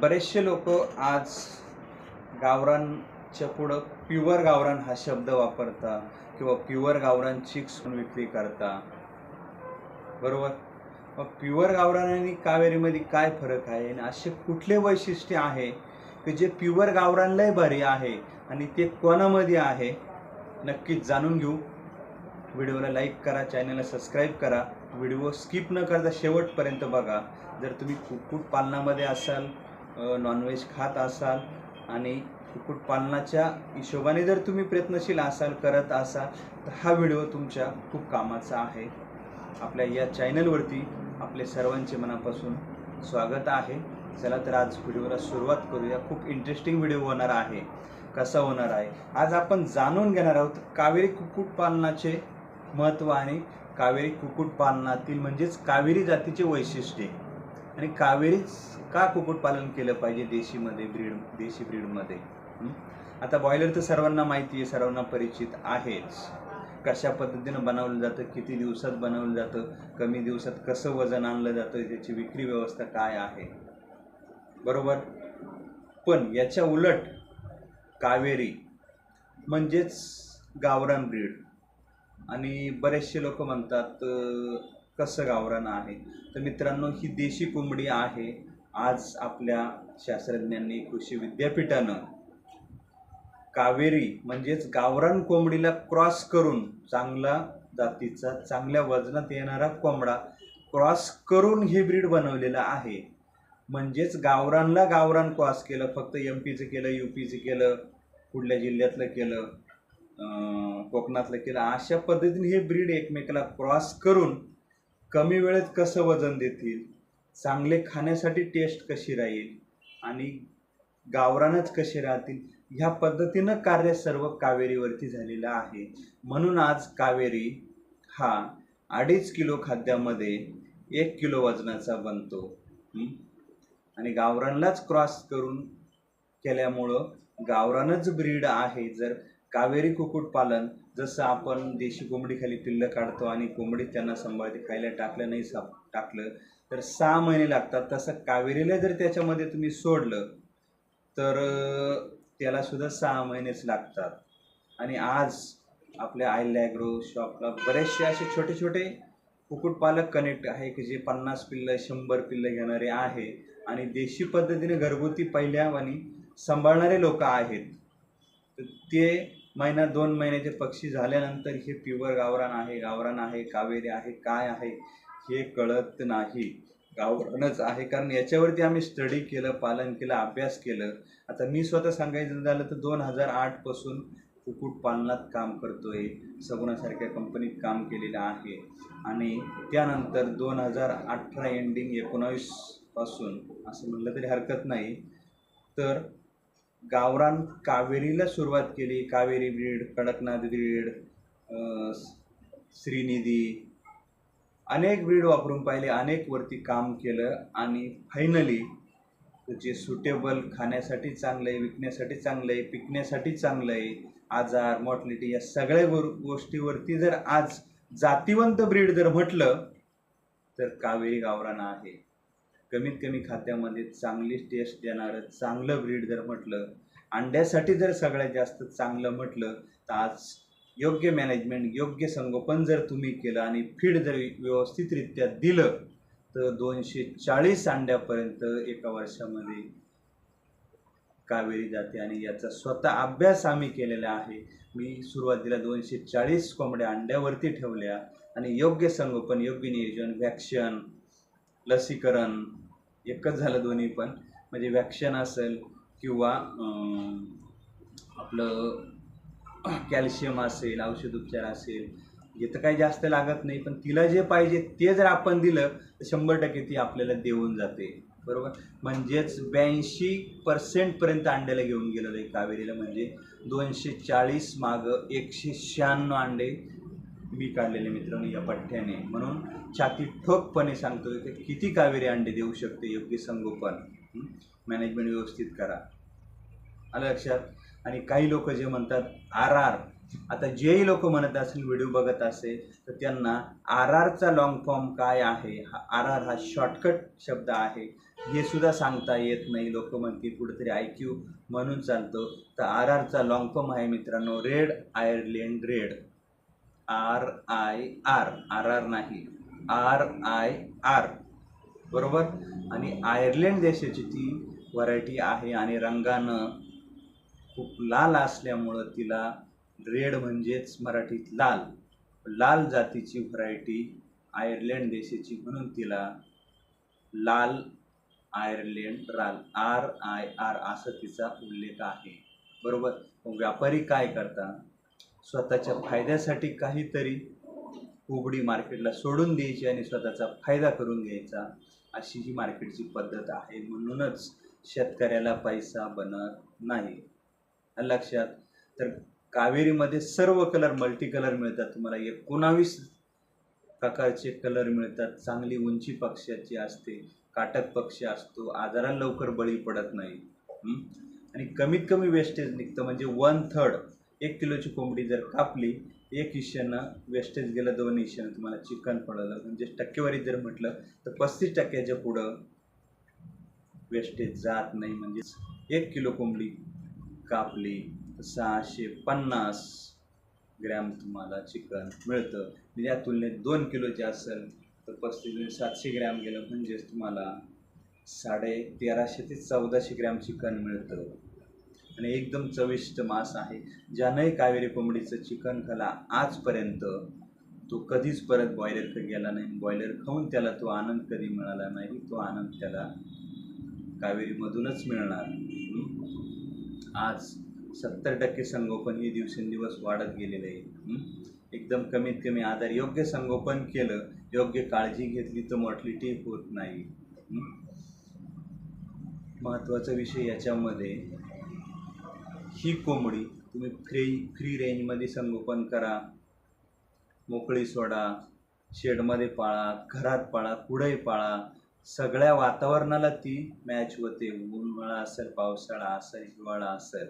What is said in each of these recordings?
बरेचसे लोक आज गावरानच्या पुढं प्युअर गावरान हा शब्द वापरता किंवा प्युअर गावरान चिक्स म्हणून विक्री करता. बरोबर? मग प्युअर गावरान आणि कावेरीमध्ये काय फरक आहे? आणि असे कुठले वैशिष्ट्य आहे की जे प्युअर गावरानलाही भारी आहे आणि ते कोणामध्ये आहे? नक्कीच जाणून घेऊ. व्हिडिओला लाईक करा चॅनलला सबस्क्राईब करा. व्हिडिओ स्किप न करता शेवटपर्यंत बघा. जर तुम्ही कुक्कुटपालनामध्ये असाल नॉनव्हेज खात असाल आणि कुक्कुटपालनाच्या हिशोबाने जर तुम्ही प्रयत्नशील असाल करत असाल तर हा व्हिडिओ तुमच्या खूप कामाचा आहे. आपल्या या चॅनलवरती आपले सर्वांचे मनापासून स्वागत आहे. चला तर आज व्हिडिओला सुरुवात करूया. खूप इंटरेस्टिंग व्हिडिओ होणार आहे. कसा होणार आहे? आज आपण जाणून घेणार आहोत कावेरी कुक्कुटपालनाचे महत्त्व आणि कावेरी कुक्कुटपालनातील म्हणजेच कावेरी जातीचे वैशिष्ट्ये. आणि कावेरीच का कुक्कुटपालन केलं पाहिजे देशीमध्ये ब्रीड देशी ब्रीडमध्ये? आता बॉयलर तर सर्वांना माहिती आहे सर्वांना परिचित आहेच. कशा पद्धतीनं बनवलं जातं किती दिवसात बनवलं जातं कमी दिवसात कसं वजन आणलं जातं त्याची विक्री व्यवस्था काय आहे? बरोबर? पण याच्या उलट कावेरी म्हणजेच गावरान ब्रीड. आणि बरेचसे लोक म्हणतात कसं गावरान आहे? तर मित्रांनो ही देशी कोंबडी आहे. आज आपल्या शास्त्रज्ञांनी कृषी विद्यापीठानं कावेरी म्हणजेच गावरान कोंबडीला क्रॉस करून चांगला जातीचा चांगल्या वजनात येणारा कोंबडा क्रॉस करून हे ब्रीड बनवलेलं आहे. म्हणजेच गावरानला गावरान क्रॉस केलं फक्त एम पीचं केलं यू पीचं केलं कुठल्या जिल्ह्यातलं केलं कोकणातलं केलं अशा पद्धतीने हे ब्रीड एकमेकाला क्रॉस करून कमी वेळेत कसं वजन देतील? चांगले खाण्यासाठी टेस्ट कशी राहील? आणि गावरानच कसे राहतील? ह्या पद्धतीनं कार्य सर्व कावेरीवरती झालेलं आहे. म्हणून आज कावेरी हा अडीच किलो खाद्यामध्ये एक किलो वजनाचा बनतो. आणि गावरानलाच क्रॉस करून केल्यामुळं गावरानच ब्रीड आहे. जर कावेरी कुक्कुटपालन जसं आपण देशी कोंबडीखाली पिल्लं काढतो आणि कोंबडी त्यांना सांभाळते खायला टाकलं नाही साप टाकलं तर सहा महिने लागतात. तसं कावेरीला जर त्याच्यामध्ये तुम्ही सोडलं तर त्यालासुद्धा त्याला सुद्धा सहा महिनेच लागतात. आणि आज आपल्या आय लॅग्रो शॉपला बरेचसे असे छोटे छोटे कुक्कुटपालक कनेक्ट आहे की जे पन्नास पिल्लं शंभर पिल्लं घेणारे आहे आणि देशी पद्धतीने घरगुती पहिल्या आणि सांभाळणारे लोक आहेत. तर ते महिना दोन महिन्याचे पक्षी झाल्यानंतर हे प्युअर गावरान आहे गावरान आहे कावेरी आहे काय आहे हे कळत नाही. गावरानच आहे. कारण याच्यावरती आम्ही स्टडी केलं पालन केलं अभ्यास केलं. आता मी स्वतः सांगायचं झालं तर दोन हजार आठपासून कुक्कुटपालनात काम करतोय. सगुणासारख्या कंपनीत काम केलेलं आहे. आणि त्यानंतर दोन हजार अठरा एंडिंग एकोणावीसपासून असं म्हटलं तरी हरकत नाही. तर गावरान कावेरीला सुरुवात केली. कावेरी ब्रीड कडकनाथ ब्रीड श्रीनिधी अनेक ब्रीड वापरून पाहिले. अनेक वरती काम केलं आणि फायनली जे सुटेबल खाण्यासाठी चांगलं आहे विकण्यासाठी चांगलं आहे पिकण्यासाठी चांगलं आहे आजार मॉर्टलिटी या सगळ्या गो गोष्टीवरती जर आज जातिवंत ब्रीड जर म्हटलं तर कावेरी गावरान आहे. कमीत कमी खात्यामध्ये चांगली टेस्ट देणारं चांगलं ब्रीड जर म्हटलं अंड्यासाठी जर सगळ्यात जास्त चांगलं म्हटलं तर आज योग्य मॅनेजमेंट योग्य संगोपन जर तुम्ही केलं आणि फीड जर व्यवस्थितरित्या दिलं तर दोनशे चाळीस अंड्यापर्यंत एका वर्षामध्ये कावेरी जाते आणि याचा स्वतः अभ्यास आम्ही केलेला आहे. मी सुरुवातीला दोनशे चाळीस कोंबड्या अंड्यावरती ठेवल्या आणि योग्य संगोपन योग्य नियोजन व्हॅक्शन लसीकरण एकच झालं दोन्ही पण. म्हणजे व्हॅक्शन असेल किंवा आपलं कॅल्शियम असेल औषध उपचार असेल हे तर काही जास्त लागत नाही पण तिला जे पाहिजे ते जर आपण दिलं तर शंभर टक्के ती आपल्याला देऊन जाते. बरोबर? म्हणजेच ब्याऐंशी पर्सेंटपर्यंत अंड्याला घेऊन गेलेलं आहे कावेरीला. म्हणजे दोनशे चाळीस मागं एकशे शहाण्णव अंडे मी काढलेले मित्रांनो या पठ्ठ्याने. म्हणून छाती ठोकपणे सांगतो की किती कावेरी अंडे देऊ शकते योग्य संगोपन. मॅनेजमेंट व्यवस्थित करा. आलं लक्षात? आणि काही लोक जे म्हणतात आर आर आता जेही लोक म्हणत असेल व्हिडिओ बघत असेल तर त्यांना आर आरचा लॉंग फॉर्म काय आहे? हा आर आर हा शॉर्टकट शब्द आहे. हे सुद्धा सांगता येत नाही. लोक म्हणतील कुठेतरी आय क्यू म्हणून चालतो. तर आर आरचा लॉंग फॉर्म आहे मित्रांनो red Ireland red R I R R R नाही. आर आय आर बरोबर? आणि आयर्लंड देशाची ती व्हरायटी आहे आणि रंगानं खूप लाल असल्यामुळं तिला रेड म्हणजेच मराठीत लाल. लाल जातीची व्हरायटी आयर्लंड देशाची म्हणून तिला लाल आयर्लंड राल. आर आय आर असं तिचा उल्लेख आहे. बरोबर? व्यापारी काय करतात? स्वतःच्या फायद्यासाठी काहीतरी उघडी मार्केटला सोडून द्यायची आणि स्वतःचा फायदा करून घ्यायचा अशी ही मार्केटची पद्धत आहे. म्हणूनच शेतकऱ्याला पैसा बनत नाही. लक्षात तर कावेरीमध्ये सर्व कलर मल्टी कलर मिळतात. तुम्हाला एकोणावीस प्रकारचे कलर मिळतात. चांगली उंची पक्षाची असते काटक पक्ष असतो आजाराला लवकर बळी पडत नाही. आणि कमीत कमी वेस्टेज निघतं म्हणजे वन थर्ड एक किलोची कोंबडी जर कापली एक हिश्श्यानं वेस्टेज गेलं दोन हिश्श्यानं तुम्हाला चिकन पडलं. म्हणजे टक्केवारी जर म्हटलं तर पस्तीस टक्क्याच्या पुढं वेस्टेज जात नाही. म्हणजेच एक किलो कोंबडी कापली तर सहाशे पन्नास ग्रॅम तुम्हाला चिकन मिळतं. म्हणजे या तुलनेत दोन किलोचे असेल तर पस्तीस म्हणजे सातशे ग्रॅम गेलं म्हणजेच तुम्हाला साडे तेराशे ते चौदाशे ग्रॅम चिकन मिळतं. आणि एकदम चविष्ट मांस आहे ज्यानंही कावेरी कोंबडीचं चिकन खाला आजपर्यंत तो कधीच परत बॉयलरकडे गेला नाही. बॉयलर खाऊन त्याला तो आनंद कधी मिळाला नाही तो आनंद त्याला कावेरीमधूनच मिळणार. आज सत्तर टक्के संगोपन हे दिवसेंदिवस वाढत गेलेलं आहे. एकदम कमीत कमी आधार. योग्य संगोपन केलं योग्य काळजी घेतली तर मॉर्टलिटी होत नाही. महत्त्वाचा विषय याच्यामध्ये ही कोंबडी तुम्ही फ्री फ्री रेंजमध्ये संगोपन करा. मोकळी सोडा शेडमध्ये पाळा घरात पाळा कुठेही पाळा. सगळ्या वातावरणाला ती मॅच होते. उन्हाळा असेल पावसाळा असेल हिवाळा असेल.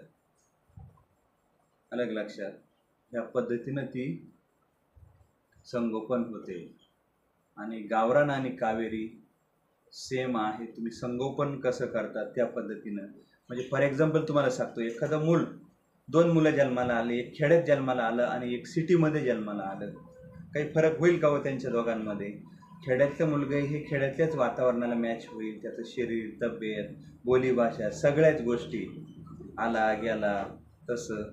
अलग लक्षात. या पद्धतीनं ती संगोपन होते. आणि गावरान आणि कावेरी सेम आहे. तुम्ही संगोपन कसं करता त्या पद्धतीनं. म्हणजे फॉर एक्झाम्पल तुम्हाला सांगतो एखादं मूल दोन मुलं जन्माला आले एक खेड्यात जन्माला आलं आणि एक सिटीमध्ये जन्माला आलं. काही फरक होईल का हो त्यांच्या दोघांमध्ये? खेड्यातलं मुलगा हे खेड्यातल्याच वातावरणाला मॅच होईल त्याचं शरीर तब्येत बोलीभाषा सगळ्याच गोष्टी. आला गेला तसं.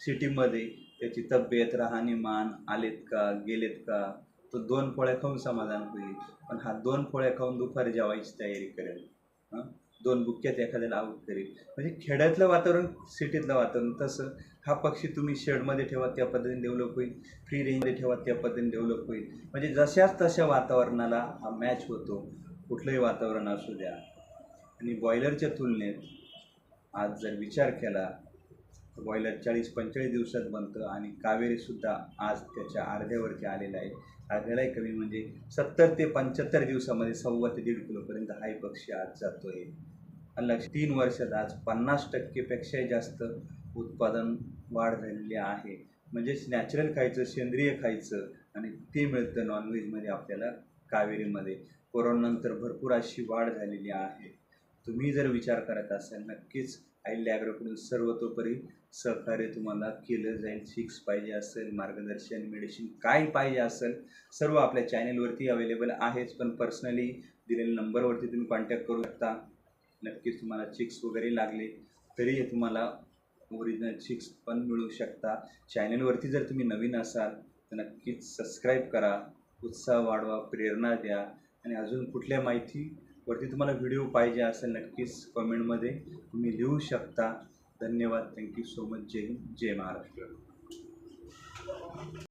सिटीमध्ये त्याची तब्येत राहणीमान आलेत का गेलेत का? तो दोन पोळ्या खाऊन समाधान होईल. पण हा दोन पोळ्या खाऊन दुपारी जेवायची तयारी करेल. हां? दोन बुक्क्यात एखाद्याला आऊट करेल. म्हणजे खेड्यातलं वातावरण सिटीतलं वातावरण तसं हा पक्षी तुम्ही शेडमध्ये ठेवा त्या पद्धतीने डेव्हलप होईल. फ्री रेंजमध्ये ठेवा त्या पद्धतीने डेव्हलप होईल. म्हणजे जशाच तशा वातावरणाला हा मॅच होतो कुठलंही वातावरण असू द्या. आणि बॉयलरच्या तुलनेत आज जर विचार केला तर बॉयलर चाळीस पंचेचाळीस दिवसात बनतं आणि कावेरीसुद्धा आज त्याच्या अर्ध्यावरती आलेलं आहे. अर्ध्यालाही कमी म्हणजे सत्तर ते पंच्याहत्तर दिवसामध्ये सव्वा ते दीड किलोपर्यंत हाय पक्षी आज जातो आहे लक्ष तीन वर्षात आज पन्नास टक्केपेक्षा जास्त उत्पादन वाढ झालेली आहे. म्हणजेच नॅचरल खायचं सेंद्रिय खायचं आणि ते मिळतं नॉनव्हेजमध्ये आपल्याला कावेरीमध्ये. कोरोनानंतर भरपूर अशी वाढ झालेली आहे. तुम्ही जर विचार करत असाल नक्कीच आई लॅग्रोकडून सर्वतोपरी सहकार्य तुम्हाला केलं जाईल. सिक्स पाहिजे असेल मार्गदर्शन मेडिसिन काय पाहिजे असेल सर्व आपल्या चॅनेलवरती अवेलेबल आहेच. पण पर्सनली दिलेल्या नंबरवरती तुम्ही कॉन्टॅक्ट करू शकता. नक्कीच तुम्हाला चिक्स वगैरे लागले तरी तुम्हाला ओरिजिनल चिक्स पण मिळू शकता. चॅनलवरती जर तुम्ही नवीन असाल तर नक्कीच सबस्क्राईब करा उत्साह वाढवा प्रेरणा द्या. आणि अजून कुठल्या माहितीवरती तुम्हाला व्हिडिओ पाहिजे असेल नक्कीच कमेंटमध्ये तुम्ही लिहू शकता. धन्यवाद. थँक्यू सो मच जय हिंद. जय महाराष्ट्र.